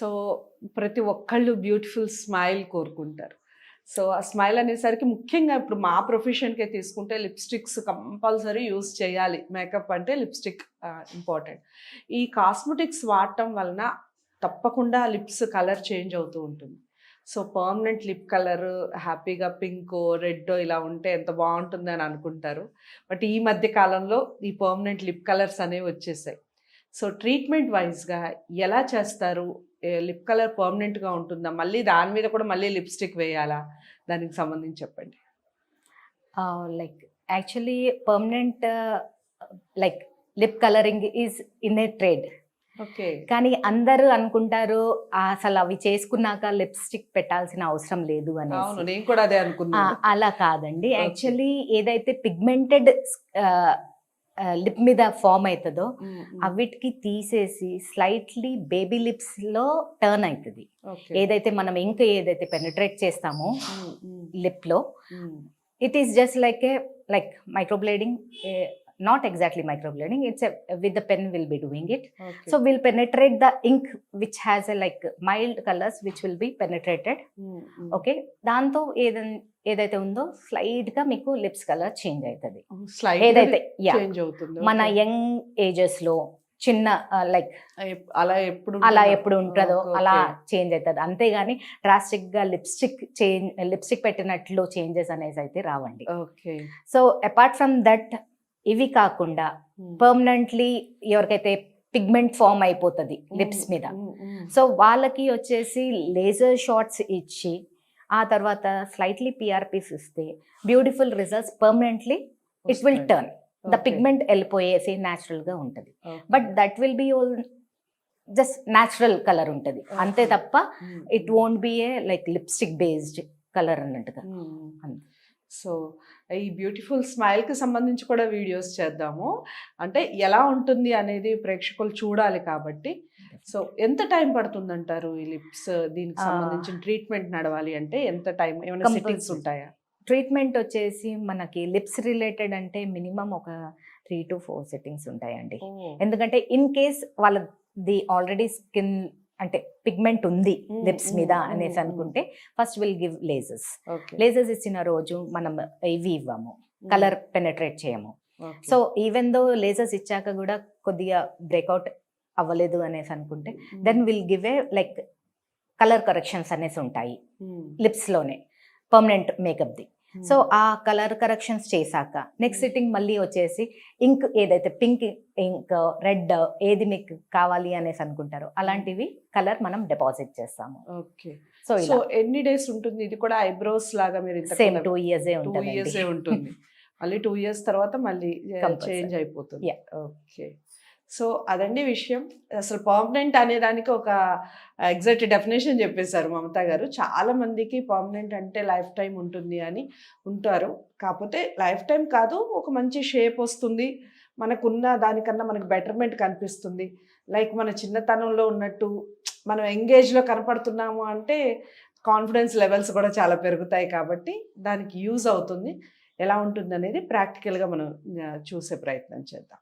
So ప్రతి ఒక్కళ్ళు beautiful smile కోరుకుంటారు. సో ఆ స్మైల్ అనేసరికి ముఖ్యంగా ఇప్పుడు మా ప్రొఫెషన్కే తీసుకుంటే లిప్స్టిక్స్ కంపల్సరీ యూస్ చేయాలి. మేకప్ అంటే లిప్స్టిక్ ఇంపార్టెంట్. ఈ కాస్మెటిక్స్ వాడటం వలన తప్పకుండా లిప్స్ కలర్ చేంజ్ అవుతూ ఉంటుంది. సో పర్మనెంట్ లిప్ కలర్ హ్యాపీగా పింక్ రెడ్ ఇలా ఉంటే ఎంత బాగుంటుంది అని అనుకుంటారు. బట్ ఈ మధ్య కాలంలో ఈ పర్మనెంట్ లిప్ కలర్స్ అనేవి వచ్చేసాయి. సో ట్రీట్మెంట్ వైజ్గా ఎలా చేస్తారు? లిప్ కలర్ పర్మనెంట్గా ఉంటుందా? మళ్ళీ దాని మీద కూడా మళ్ళీ లిప్స్టిక్ వేయాలా? దానికి సంబంధించి చెప్పండి. Like actually permanent like lip colouring is in a trade. Okay. కానీ అందరూ అనుకుంటారు "ఆ, అసలు అవి చేసుకున్నాక లిప్స్టిక్ పెట్టాల్సిన అవసరం లేదు అని నేను కూడా అదే అనుకున్నాను. అలా కాదండి. యాక్చువల్లీ ఏదైతే పిగ్మెంటెడ్ లిప్ మీద ఫామ్ అవుతుందో. అవిటికి తీసేసి స్లైట్లీ బేబీ లిప్స్లో టర్న్ అవుతుంది ఏదైతే మనం ఇంకా ఏదైతే పెనిట్రేట్ చేస్తామో లిప్లో is just like a like microblading uh, not exactly microblading it's a with the pen we'll be doing it okay. so we'll penetrate the ink which has a like mild colors which will be penetrated. Okay దాంతో ఏదైతే ఏదైతే ఉందో స్లైడ్గా మీకు lips colour change అవుతుంది ఏదైతే మన. Young ఏజెస్లో చిన్న like అలా ఎప్పుడు అలా ఉంటుందో? ఎప్పుడు ఉంటుందో అలా. చేంజ్ అవుతుంది అంతేగాని డ్రాస్టిక్గా లిప్స్టిక్ చేంజ్ లిప్స్టిక్ పెట్టినట్లు చేంజెస్ అనేసి అయితే రావండి okay so apart from that ఇవి కాకుండా. పర్మనెంట్లీ ఎవరికైతే పిగ్మెంట్ ఫామ్ అయిపోతుంది లిప్స్ మీద మ్మ్, మ్మ్. సో వాళ్ళకి వచ్చేసి లేజర్ షార్ట్స్ ఇచ్చి ఆ తర్వాత స్లైట్లీ పిఆర్పీస్ ఇస్తే beautiful results permanently it will. Turn the pigment వెళ్ళిపోయేసి natural గా ఉంటుంది. But that will be just natural colour ఉంటుంది అంతే. తప్ప it won't be a like lipstick based colour అన్నట్టుగా. అంతే. సో ఈ బ్యూటిఫుల్ స్మైల్కి సంబంధించి కూడా వీడియోస్ చేద్దాము. అంటే ఎలా ఉంటుంది అనేది ప్రేక్షకులు చూడాలి కాబట్టి. సో ఎంత టైం పడుతుంది అంటారు ఈ లిప్స్ దీనికి. సంబంధించిన ట్రీట్మెంట్ నడవాలి అంటే ఎంత టైం? ఏమైనా. సిట్టింగ్స్ ఉంటాయా? ట్రీట్మెంట్ వచ్చేసి మనకి లిప్స్ రిలేటెడ్ అంటే మినిమం ఒక త్రీ టు ఫోర్ సెట్టింగ్స్ ఉంటాయండి. ఎందుకంటే ఇన్ కేస్ వాళ్ళది ఆల్రెడీ స్కిన్ అంటే పిగ్మెంట్ ఉంది లిప్స్ మీద mm, అనేసి అనుకుంటే first will give lasers lasers ఇచ్చిన రోజు మనం ఇవి ఇవ్వము కలర్ పెనట్రేట్ చేయము. సో ఈవెన్ దో లేజర్స్ ఇచ్చాక కూడా కొద్దిగా బ్రేక్అవుట్ అవ్వలేదు అనేసి అనుకుంటే. Then will give a like colour corrections అనేసి ఉంటాయి. లిప్స్లోనే పర్మనెంట్ మేకప్ది. సో ఆ కలర్ కరెక్షన్స్ చేశాక నెక్స్ట్ Hmm. సిట్టింగ్ మళ్ళీ వచ్చేసి ఇంక్ ఏదైతే పింక్ ఇంక్ రెడ్ ఏది మీకు కావాలి అనేసి అనుకుంటారో అలాంటివి కలర్ మనం డిపాజిట్ చేస్తాము. ఓకే. సో సో ఎన్ని డేస్ ఉంటుంది? ఇది కూడా ఐబ్రోస్ లాగా మీరు సేమ్ టూ ఇయర్స్ ఉంటుంది. మళ్ళీ టూ ఇయర్స్ తర్వాత మళ్ళీ. చేంజ్ అయిపోతుంది. ఓకే. సో అదండి విషయం. అసలు పర్మనెంట్ అనే దానికి ఒక ఎగ్జాక్ట్ డెఫినేషన్ చెప్పేశారు మమతా గారు. చాలా మందికి పర్మనెంట్ అంటే లైఫ్ టైం ఉంటుంది అని ఉంటారు. కాకపోతే లైఫ్ టైం కాదు ఒక మంచి షేప్ వస్తుంది. మనకున్న దానికన్నా మనకు బెటర్మెంట్ కనిపిస్తుంది. లైక్ మన చిన్నతనంలో ఉన్నట్టు మనం ఎంగేజ్లో కనపడుతున్నాము అంటే కాన్ఫిడెన్స్ లెవెల్స్ కూడా చాలా పెరుగుతాయి కాబట్టి దానికి యూజ్ అవుతుంది. ఎలా ఉంటుంది అనేది ప్రాక్టికల్గా మనం చూసే ప్రయత్నం చేద్దాం.